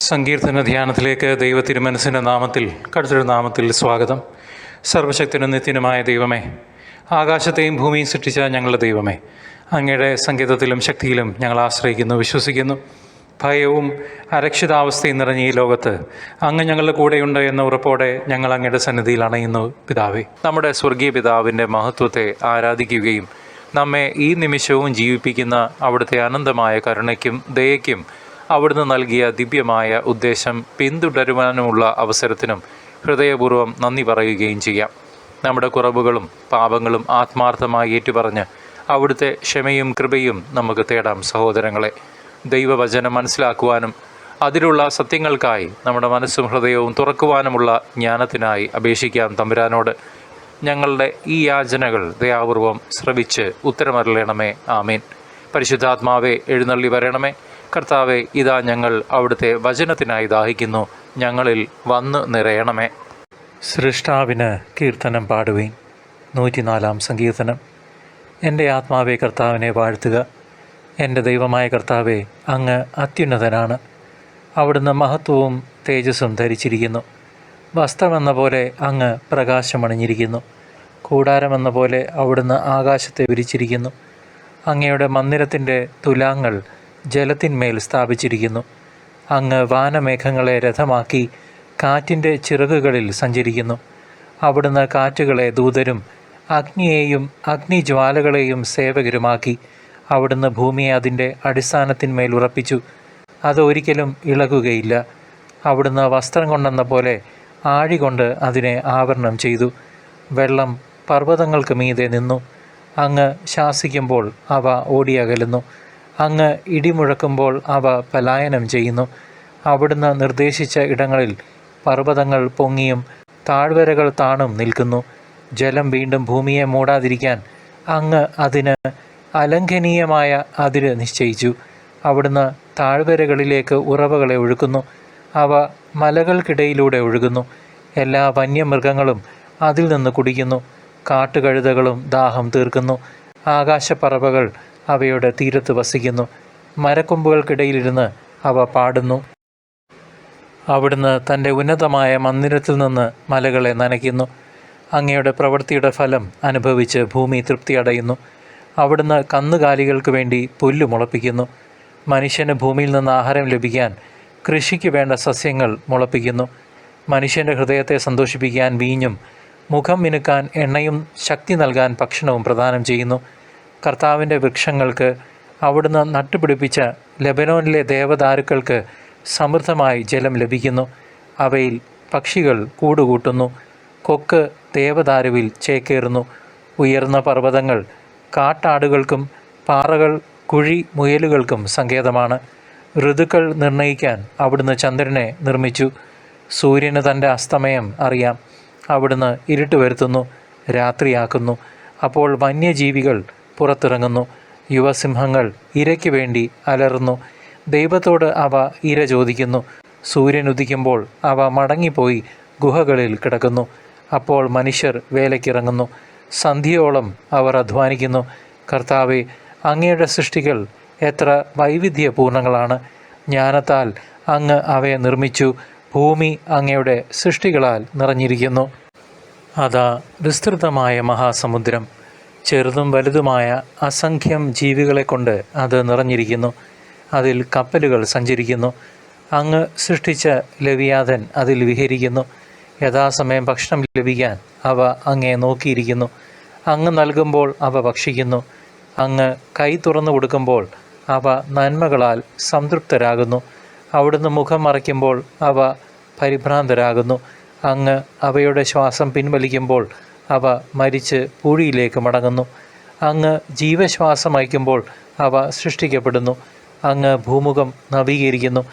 സങ്കീർത്തന ധ്യാനത്തിലേക്ക് ദൈവ തിരുമനസിന്റെ നാമത്തിൽ കടുത്തൊരു നാമത്തിൽ സ്വാഗതം. സർവശക്തനും നിത്യനുമായ ദൈവമേ ആകാശത്തെയും ഭൂമിയും സൃഷ്ടിച്ച ഞങ്ങളുടെ ദൈവമേ അങ്ങയുടെ സംഗീതത്തിലും ശക്തിയിലും ഞങ്ങൾ ആശ്രയിക്കുന്നു വിശ്വസിക്കുന്നു. ഭയവും അരക്ഷിതാവസ്ഥയും നിറഞ്ഞ ഈ ലോകത്ത് അങ്ങ് ഞങ്ങളുടെ കൂടെയുണ്ട് എന്ന ഉറപ്പോടെ ഞങ്ങൾ അങ്ങയുടെ സന്നിധിയിൽ അണയുന്നു പിതാവേ. നമ്മുടെ സ്വർഗീയ പിതാവിന്റെ മഹത്വത്തെ ആരാധിക്കുകയും നമ്മെ ഈ നിമിഷവും ജീവിപ്പിക്കുന്ന അവിടുത്തെ അനന്തമായ കരുണയ്ക്കും ദയയ്ക്കും അവിടുന്ന് നൽകിയ ദിവ്യമായ ഉദ്ദേശം പിന്തുടരുവാനുമുള്ള അവസരത്തിനും ഹൃദയപൂർവം നന്ദി പറയുകയും ചെയ്യാം. നമ്മുടെ കുറവുകളും പാപങ്ങളും ആത്മാർത്ഥമായി ഏറ്റുപറഞ്ഞ് അവിടുത്തെ ക്ഷമയും കൃപയും നമുക്ക് തേടാം സഹോദരങ്ങളെ. ദൈവവചനം മനസ്സിലാക്കുവാനും അതിലുള്ള സത്യങ്ങൾക്കായി നമ്മുടെ മനസ്സും ഹൃദയവും തുറക്കുവാനുമുള്ള ജ്ഞാനത്തിനായി അപേക്ഷിക്കാം തമ്പുരാനോട്. ഞങ്ങളുടെ ഈ യാചനകൾ ദയാപൂർവം ശ്രവിച്ച് ഉത്തരമരളണമേ. ആമീൻ. പരിശുദ്ധാത്മാവെ എഴുന്നള്ളി വരണമേ. കർത്താവെ ഇതാ ഞങ്ങൾ അവിടുത്തെ വചനത്തിനായി ദാഹിക്കുന്നു. ഞങ്ങളിൽ വന്ന് നിറയണമേ. സൃഷ്ടാവിന് കീർത്തനം പാടുവീൻ. നൂറ്റിനാലാം സങ്കീർത്തനം. എന്റെ ആത്മാവെ കർത്താവിനെ വാഴ്ത്തുക. എന്റെ ദൈവമായ കർത്താവെ അങ്ങ് അത്യുന്നതനാണ്. അവിടുന്ന് മഹത്വവും തേജസ്സും ധരിച്ചിരിക്കുന്നു. വസ്ത്രമെന്ന പോലെ അങ്ങ് പ്രകാശമണിഞ്ഞിരിക്കുന്നു. കൂടാരമെന്ന പോലെ അവിടുന്ന് ആകാശത്തെ വിരിച്ചിരിക്കുന്നു. അങ്ങയുടെ മന്ദിരത്തിന്റെ തുലാങ്ങൾ ജലത്തിന്മേൽ സ്ഥാപിച്ചിരിക്കുന്നു. അങ്ങ് വാനമേഘങ്ങളെ രഥമാക്കി കാറ്റിന്റെ ചിറകുകളിൽ സഞ്ചരിക്കുന്നു. അവിടുന്ന് കാറ്റുകളെ ദൂതരും അഗ്നിയെയും അഗ്നിജ്വാലകളെയും സേവകരുമാക്കി അവിടുന്ന് ഭൂമിയെ അതിന്റെ അടിസ്ഥാനത്തിന്മേൽ ഉറപ്പിച്ചു. അത് ഒരിക്കലും ഇളകുകയില്ല. അവിടുന്ന് വസ്ത്രം കൊണ്ടെന്ന പോലെ ആഴികൊണ്ട് അതിനെ ആവരണം ചെയ്തു. വെള്ളം പർവതങ്ങൾക്ക് മീതെ നിന്നു. അങ്ങ് ശാസിക്കുമ്പോൾ അവ ഓടിയകലുന്നു. അങ്ങ് ഇടിമുഴക്കുമ്പോൾ അവ പലായനം ചെയ്യുന്നു. അവിടുന്ന് നിർദ്ദേശിച്ച ഇടങ്ങളിൽ പർവതങ്ങൾ പൊങ്ങിയും താഴ്വരകൾ താണും നിൽക്കുന്നു. ജലം വീണ്ടും ഭൂമിയെ മൂടാതിരിക്കാൻ അങ്ങ് അതിന് അലംഘനീയമായ അതിര് നിശ്ചയിച്ചു. അവിടുന്ന് താഴ്വരകളിലേക്ക് ഉറവകളെ ഒഴുക്കുന്നു. അവ മലകൾക്കിടയിലൂടെ ഒഴുകുന്നു. എല്ലാ വന്യമൃഗങ്ങളും അതിൽ നിന്ന് കുടിക്കുന്നു. കാട്ടുകഴുതകളും ദാഹം തീർക്കുന്നു. ആകാശപ്പറവകൾ അവയുടെ തീരത്ത് വസിക്കുന്നു. മരക്കൊമ്പുകൾക്കിടയിലിരുന്ന് അവ പാടുന്നു. അവിടുന്ന് തന്റെ ഉന്നതമായ മന്ദിരത്തിൽ നിന്ന് മലകളെ നനയ്ക്കുന്നു. അങ്ങയുടെ പ്രവൃത്തിയുടെ ഫലം അനുഭവിച്ച് ഭൂമി തൃപ്തി അടയുന്നു അവിടുന്ന് കന്നുകാലികൾക്ക് വേണ്ടി പുല്ല് മുളപ്പിക്കുന്നു. മനുഷ്യന് ഭൂമിയിൽ നിന്ന് ആഹാരം ലഭിക്കാൻ കൃഷിക്ക് വേണ്ട സസ്യങ്ങൾ മുളപ്പിക്കുന്നു. മനുഷ്യന്റെ ഹൃദയത്തെ സന്തോഷിപ്പിക്കാൻ വീഞ്ഞും മുഖം മിനുക്കാൻ എണ്ണയും ശക്തി നൽകാൻ ഭക്ഷണവും പ്രദാനം ചെയ്യുന്നു. കർത്താവിന്റെ വൃക്ഷങ്ങൾക്ക് അവിടുന്ന് നട്ടുപിടിപ്പിച്ച ലെബനോനിലെ ദേവദാരുക്കൾക്ക് സമൃദ്ധമായി ജലം ലഭിക്കുന്നു. അവയിൽ പക്ഷികൾ കൂടുകൂട്ടുന്നു. കൊക്ക് ദേവദാരുവിൽ ചേക്കേറുന്നു. ഉയർന്ന പർവതങ്ങൾ കാട്ടാടുകൾക്കും പാറകൾ കുഴി മുയലുകൾക്കും സങ്കേതമാണ്. ഋതുക്കൾ നിർണയിക്കാൻ അവിടുന്ന് ചന്ദ്രനെ നിർമ്മിച്ചു. സൂര്യന് തന്റെ അസ്തമയം അറിയാം. അവിടുന്ന് ഇരുട്ട് വരുത്തുന്നു രാത്രിയാക്കുന്നു. അപ്പോൾ വന്യജീവികൾ പുറത്തിറങ്ങുന്നു. യുവസിംഹങ്ങൾ ഇരയ്ക്ക് വേണ്ടി അലറുന്നു. ദൈവത്തോട് അവ ഇര ചോദിക്കുന്നു. സൂര്യൻ ഉദിക്കുമ്പോൾ അവ മടങ്ങിപ്പോയി ഗുഹകളിൽ കിടക്കുന്നു. അപ്പോൾ മനുഷ്യർ വേലയ്ക്കിറങ്ങുന്നു. സന്ധ്യയോളം അവർ അധ്വാനിക്കുന്നു. കർത്താവെ അങ്ങയുടെ സൃഷ്ടികൾ എത്ര വൈവിധ്യപൂർണങ്ങളാണ്. ജ്ഞാനത്താൽ അങ്ങ് അവയെ നിർമ്മിച്ചു. ഭൂമി അങ്ങയുടെ സൃഷ്ടികളാൽ നിറഞ്ഞിരിക്കുന്നു. അതാ വിസ്തൃതമായ മഹാസമുദ്രം. ചെറുതും വലുതുമായ അസംഖ്യം ജീവികളെ കൊണ്ട് അത് നിറഞ്ഞിരിക്കുന്നു. അതിൽ കപ്പലുകൾ സഞ്ചരിക്കുന്നു. അങ്ങ് സൃഷ്ടിച്ച ലവിയാതൻ അതിൽ വിഹരിക്കുന്നു. യഥാസമയം ഭക്ഷണം ലഭിക്കാൻ അവ അങ്ങേ നോക്കിയിരിക്കുന്നു. അങ്ങ് നൽകുമ്പോൾ അവ ഭക്ഷിക്കുന്നു. അങ്ങ് കൈ തുറന്നു കൊടുക്കുമ്പോൾ അവ നന്മകളാൽ സംതൃപ്തരാകുന്നു. അവിടുന്ന് മുഖം മറയ്ക്കുമ്പോൾ അവ പരിഭ്രാന്തരാകുന്നു. അങ്ങ് അവയുടെ ശ്വാസം പിൻവലിക്കുമ്പോൾ അവ മരിച്ച് പൂഴിയിലേക്ക് മടങ്ങുന്നു. അങ്ങ് ജീവശ്വാസം അയക്കുമ്പോൾ അവ സൃഷ്ടിക്കപ്പെടുന്നു. അങ്ങ് ഭൂമുഖം നവീകരിക്കുന്നു.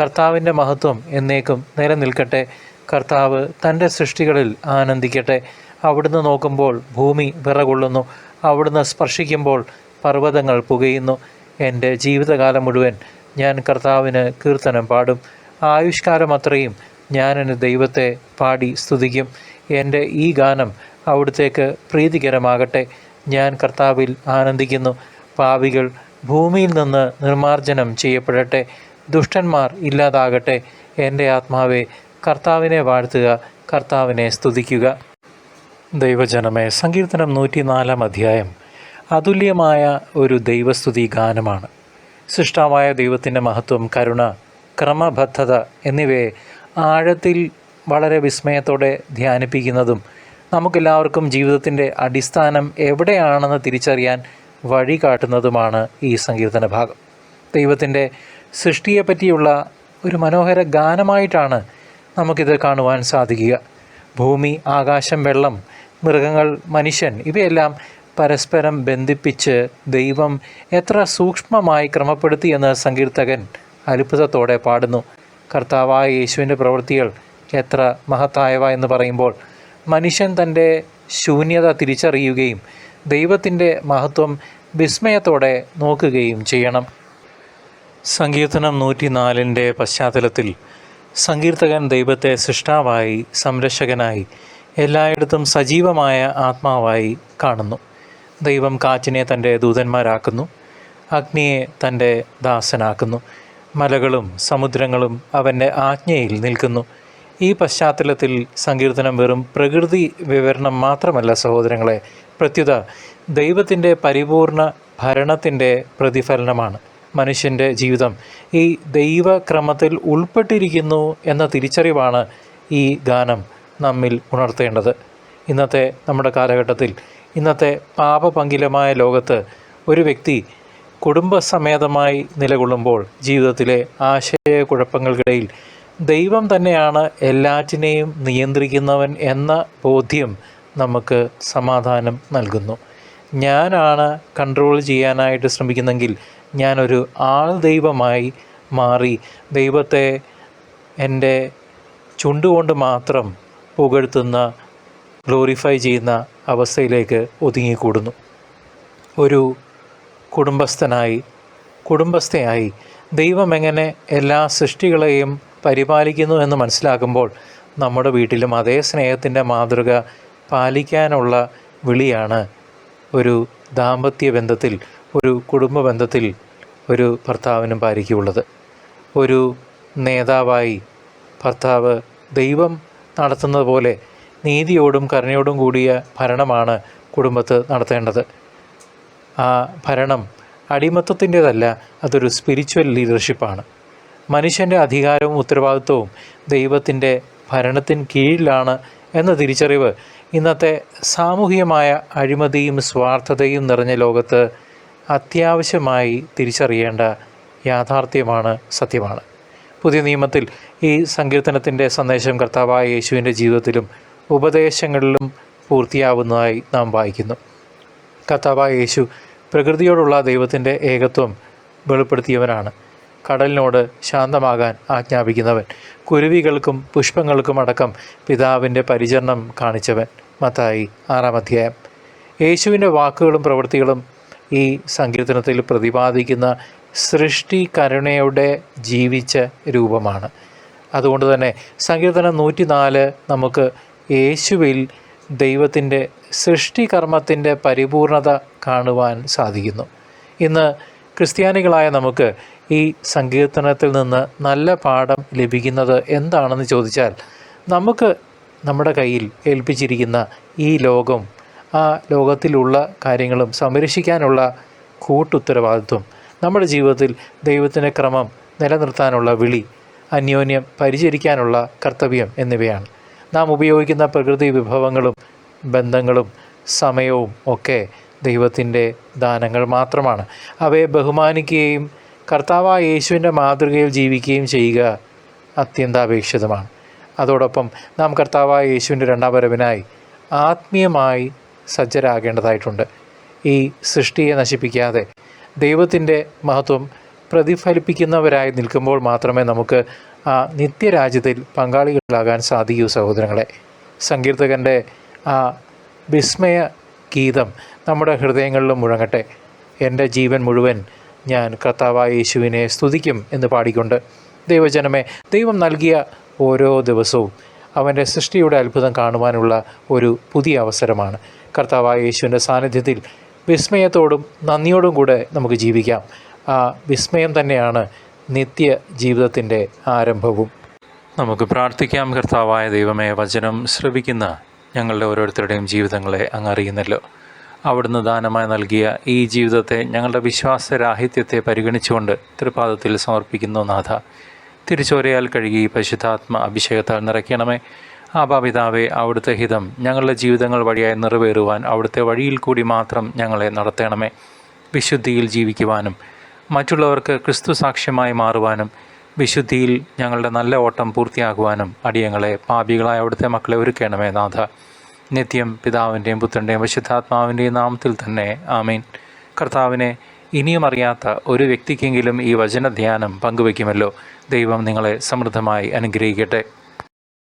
കർത്താവിന്റെ മഹത്വം എന്നേക്കും നിലനിൽക്കട്ടെ. കർത്താവ് തന്റെ സൃഷ്ടികളിൽ ആനന്ദിക്കട്ടെ. അവിടുന്ന് നോക്കുമ്പോൾ ഭൂമി വിറകൊള്ളുന്നു. അവിടുന്ന് സ്പർശിക്കുമ്പോൾ പർവതങ്ങൾ പുകയുന്നു. എന്റെ ജീവിതകാലം മുഴുവൻ ഞാൻ കർത്താവിന് കീർത്തനം പാടും. ആയുഷ്കാലം അത്രയും ഞാൻ ദൈവത്തെ പാടി സ്തുതിക്കും. എന്റെ ഈ ഗാനം അവിടുത്തേക്ക് പ്രീതികരമാകട്ടെ. ഞാൻ കർത്താവിൽ ആനന്ദിക്കുന്നു. പാവികൾ ഭൂമിയിൽ നിന്ന് നിർമാർജനം ചെയ്യപ്പെടട്ടെ. ദുഷ്ടന്മാർ ഇല്ലാതാകട്ടെ. എന്റെ ആത്മാവെ കർത്താവിനെ വാഴ്ത്തുക കർത്താവിനെ സ്തുതിക്കുക. ദൈവജനമേ സങ്കീർത്തനം നൂറ്റിനാലാം അധ്യായം. അതുല്യമായ ഒരു ദൈവസ്തുതി ഗാനമാണ്. സൃഷ്ടാവായ ദൈവത്തിന്റെ മഹത്വം കരുണ ക്രമബദ്ധത എന്നിവയെ ആഴത്തിൽ വളരെ വിസ്മയത്തോടെ ധ്യാനിപ്പിക്കുന്നതും നമുക്കെല്ലാവർക്കും ജീവിതത്തിന്റെ അടിസ്ഥാനം എവിടെയാണെന്ന് തിരിച്ചറിയാൻ വഴി കാട്ടുന്നതുമാണ് ഈ സങ്കീർത്തന ഭാഗം. ദൈവത്തിന്റെ സൃഷ്ടിയെപ്പറ്റിയുള്ള ഒരു മനോഹര ഗാനമായിട്ടാണ് നമുക്കിത് കാണുവാൻ സാധിക്കുക. ഭൂമി ആകാശം വെള്ളം മൃഗങ്ങൾ മനുഷ്യൻ ഇവയെല്ലാം പരസ്പരം ബന്ധിപ്പിച്ച് ദൈവം എത്ര സൂക്ഷ്മമായി ക്രമപ്പെടുത്തി എന്ന് സങ്കീർത്തകൻ അത്ഭുതത്തോടെ പാടുന്നു. കർത്താവായ യേശുവിന്റെ പ്രവൃത്തികൾ എത്ര മഹത്തായവ എന്ന് പറയുമ്പോൾ മനുഷ്യൻ തന്റെ ശൂന്യത തിരിച്ചറിയുകയും ദൈവത്തിന്റെ മഹത്വം വിസ്മയത്തോടെ നോക്കുകയും ചെയ്യണം. സങ്കീർത്തനം നൂറ്റിനാലിന്റെ പശ്ചാത്തലത്തിൽ സങ്കീർത്തകൻ ദൈവത്തെ സൃഷ്ടാവായി സംരക്ഷകനായി എല്ലായിടത്തും സജീവമായ ആത്മാവായി കാണുന്നു. ദൈവം കാറ്റിനെ തന്റെ ദൂതന്മാരാക്കുന്നു. അഗ്നിയെ തന്റെ ദാസനാക്കുന്നു. മലകളും സമുദ്രങ്ങളും അവന്റെ ആജ്ഞയിൽ നിൽക്കുന്നു. ഈ പശ്ചാത്തലത്തിൽ സങ്കീർത്തനം വെറും പ്രകൃതി വിവരണം മാത്രമല്ല സഹോദരങ്ങളെ. പ്രത്യുത ദൈവത്തിന്റെ പരിപൂർണ ഭരണത്തിന്റെ പ്രതിഫലനമാണ് മനുഷ്യന്റെ ജീവിതം. ഈ ദൈവക്രമത്തിൽ ഉൾപ്പെട്ടിരിക്കുന്നു എന്ന തിരിച്ചറിവാണ് ഈ ഗാനം നമ്മിൽ ഉണർത്തേണ്ടത്. ഇന്നത്തെ നമ്മുടെ കാലഘട്ടത്തിൽ ഇന്നത്തെ പാപപങ്കിലമായ ലോകത്ത് ഒരു വ്യക്തി കുടുംബസമേതമായി നിലകൊള്ളുമ്പോൾ ജീവിതത്തിലെ ആശയക്കുഴപ്പങ്ങൾക്കിടയിൽ ദൈവം തന്നെയാണ് എല്ലാറ്റിനെയും നിയന്ത്രിക്കുന്നവൻ എന്ന ബോധ്യം നമുക്ക് സമാധാനം നൽകുന്നു. ഞാനാണ് കൺട്രോൾ ചെയ്യാനായിട്ട് ശ്രമിക്കുന്നെങ്കിൽ ഞാനൊരു ആൾ ദൈവമായി മാറി ദൈവത്തെ എന്റെ ചുണ്ടുകൊണ്ട് മാത്രം പുകഴ്ത്തുന്ന ഗ്ലോറിഫൈ ചെയ്യുന്ന അവസ്ഥയിലേക്ക് ഒതുങ്ങിക്കൂടുന്നു. ഒരു കുടുംബസ്ഥനായി കുടുംബസ്ഥയായി ദൈവം എങ്ങനെ എല്ലാ സൃഷ്ടികളെയും പരിപാലിക്കുന്നു എന്ന് മനസ്സിലാക്കുമ്പോൾ നമ്മുടെ വീട്ടിലും അതേ സ്നേഹത്തിന്റെ മാതൃക പാലിക്കാനുള്ള വിളിയാണ് ഒരു ദാമ്പത്യ ബന്ധത്തിൽ ഒരു കുടുംബ ബന്ധത്തിൽ ഒരു ഭർത്താവിനും ഭാര്യയ്ക്കുള്ളത്. ഒരു നേതാവായി ഭർത്താവ് ദൈവം നടത്തുന്നത് പോലെ നീതിയോടും കരുണയോടും കൂടിയ ഭരണമാണ് കുടുംബത്ത് നടത്തേണ്ടത്. ആ ഭരണം അടിമത്തത്തിന്റെതല്ല അതൊരു സ്പിരിച്വൽ ലീഡർഷിപ്പാണ് മനുഷ്യന്റെ അധികാരവും ഉത്തരവാദിത്വവും ദൈവത്തിന്റെ ഭരണത്തിന് കീഴിലാണ് എന്ന തിരിച്ചറിവ് ഇന്നത്തെ സാമൂഹികമായ അഴിമതിയും സ്വാർത്ഥതയും നിറഞ്ഞ ലോകത്ത് അത്യാവശ്യമായി തിരിച്ചറിയേണ്ട യാഥാർത്ഥ്യമാണ് സത്യമാണ്. പുതിയ നിയമത്തിൽ ഈ സങ്കീർത്തനത്തിന്റെ സന്ദേശം കർത്താവായ യേശുവിന്റെ ജീവിതത്തിലും ഉപദേശങ്ങളിലും പൂർത്തിയാവുന്നതായി നാം വായിക്കുന്നു. കർത്താവായ യേശു പ്രകൃതിയോടുള്ള ദൈവത്തിന്റെ ഏകത്വം വെളിപ്പെടുത്തിയവനാണ്. കടലിനോട് ശാന്തമാകാൻ ആജ്ഞാപിക്കുന്നവൻ. കുരുവികൾക്കും പുഷ്പങ്ങൾക്കും അടക്കം പിതാവിന്റെ പരിചരണം കാണിച്ചവൻ. മത്തായി ആറാം അധ്യായം. യേശുവിന്റെ വാക്കുകളും പ്രവൃത്തികളും ഈ സങ്കീർത്തനത്തിൽ പ്രതിപാദിക്കുന്ന സൃഷ്ടി കരുണയുടെ ജീവിച്ച രൂപമാണ്. അതുകൊണ്ട് തന്നെ സങ്കീർത്തനം നൂറ്റിനാല് നമുക്ക് യേശുവിൽ ദൈവത്തിന്റെ സൃഷ്ടികർമ്മത്തിന്റെ പരിപൂർണത കാണുവാൻ സാധിക്കുന്നു. ഇന്ന് ക്രിസ്ത്യാനികളായ നമുക്ക് ഈ സങ്കീർത്തനത്തിൽ നിന്ന് നല്ല പാഠം ലഭിക്കുന്നത് എന്താണെന്ന് ചോദിച്ചാൽ നമുക്ക് നമ്മുടെ കയ്യിൽ ഏൽപ്പിച്ചിരിക്കുന്ന ഈ ലോകം ആ ലോകത്തിലുള്ള കാര്യങ്ങളും സംരക്ഷിക്കാനുള്ള കൂട്ടുത്തരവാദിത്വം നമ്മുടെ ജീവിതത്തിൽ ദൈവത്തിന്റെ ക്രമം നിലനിർത്താനുള്ള വിളി അന്യോന്യം പരിചരിക്കാനുള്ള കർത്തവ്യം എന്നിവയാണ്. നാം ഉപയോഗിക്കുന്ന പ്രകൃതി വിഭവങ്ങളും ബന്ധങ്ങളും സമയവും ഒക്കെ ദൈവത്തിന്റെ ദാനങ്ങൾ മാത്രമാണ്. അവയെ ബഹുമാനിക്കുകയും കർത്താവായ യേശുവിന്റെ മാതൃകയിൽ ജീവിക്കുകയും ചെയ്യുക അത്യന്താപേക്ഷിതമാണ്. അതോടൊപ്പം നാം കർത്താവായ യേശുവിന്റെ രണ്ടാം വരവിനായി ആത്മീയമായി സജ്ജരാകേണ്ടതായിട്ടുണ്ട്. ഈ സൃഷ്ടിയെ നശിപ്പിക്കാതെ ദൈവത്തിന്റെ മഹത്വം പ്രതിഫലിപ്പിക്കുന്നവരായി നിൽക്കുമ്പോൾ മാത്രമേ നമുക്ക് ആ നിത്യരാജ്യത്തിൽ പങ്കാളികളാകാൻ സാധിക്കൂ സഹോദരങ്ങളെ. സങ്കീർത്തകന്റെ ആ വിസ്മയ ഗീതം നമ്മുടെ ഹൃദയങ്ങളിലും മുഴങ്ങട്ടെ. എന്റെ ജീവൻ മുഴുവൻ ഞാൻ കർത്താവായ യേശുവിനെ സ്തുതിക്കും എന്ന് പാടിക്കൊണ്ട് ദൈവജനമേ ദൈവം നൽകിയ ഓരോ ദിവസവും അവന്റെ സൃഷ്ടിയുടെ അത്ഭുതം കാണുവാനുള്ള ഒരു പുതിയ അവസരമാണ്. കർത്താവായ യേശുവിന്റെ സാന്നിധ്യത്തിൽ വിസ്മയത്തോടും നന്ദിയോടും കൂടെ നമുക്ക് ജീവിക്കാം. ആ വിസ്മയം തന്നെയാണ് നിത്യ ജീവിതത്തിന്റെ ആരംഭവും. നമുക്ക് പ്രാർത്ഥിക്കാം. കർത്താവായ ദൈവമേ വചനം ശ്രവിക്കുന്ന ഞങ്ങളുടെ ഓരോരുത്തരുടെയും ജീവിതങ്ങളെ അങ്ങ് അറിയുന്നല്ലോ. അവിടുന്ന് ദാനമായി നൽകിയ ഈ ജീവിതത്തെ ഞങ്ങളുടെ വിശ്വാസ വിശ്വാസരാഹിത്യത്തെ പരിഗണിച്ചുകൊണ്ട് തൃപാദത്തിൽ സമർപ്പിക്കുന്നു നാഥ. തിരിച്ചോരയാൽ കഴുകി പരിശുദ്ധാത്മ അഭിഷേകത്താൽ നിറയ്ക്കണമേ. ആപാപിതാവെ അവിടുത്തെ ഹിതം ഞങ്ങളുടെ ജീവിതങ്ങൾ വഴിയായി നിറവേറുവാൻ അവിടുത്തെ വഴിയിൽ കൂടി മാത്രം ഞങ്ങളെ നടത്തണമേ. വിശുദ്ധിയിൽ ജീവിക്കുവാനും മറ്റുള്ളവർക്ക് ക്രിസ്തു സാക്ഷ്യമായി മാറുവാനും വിശുദ്ധിയിൽ ഞങ്ങളുടെ നല്ല ഓട്ടം പൂർത്തിയാകുവാനും അടിയങ്ങളെ പാപികളായ അവിടുത്തെ മക്കളെ ഒരുക്കണമേ നാഥ. നിത്യം പിതാവിന്റെയും പുത്രന്റെയും വിശുദ്ധാത്മാവിന്റെയും നാമത്തിൽ തന്നെ. ആമീൻ. കർത്താവിനെ ഇനിയും അറിയാത്ത ഒരു വ്യക്തിക്കെങ്കിലും ഈ വചനധ്യാനം പങ്കുവയ്ക്കുമല്ലോ. ദൈവം നിങ്ങളെ സമൃദ്ധമായി അനുഗ്രഹിക്കട്ടെ.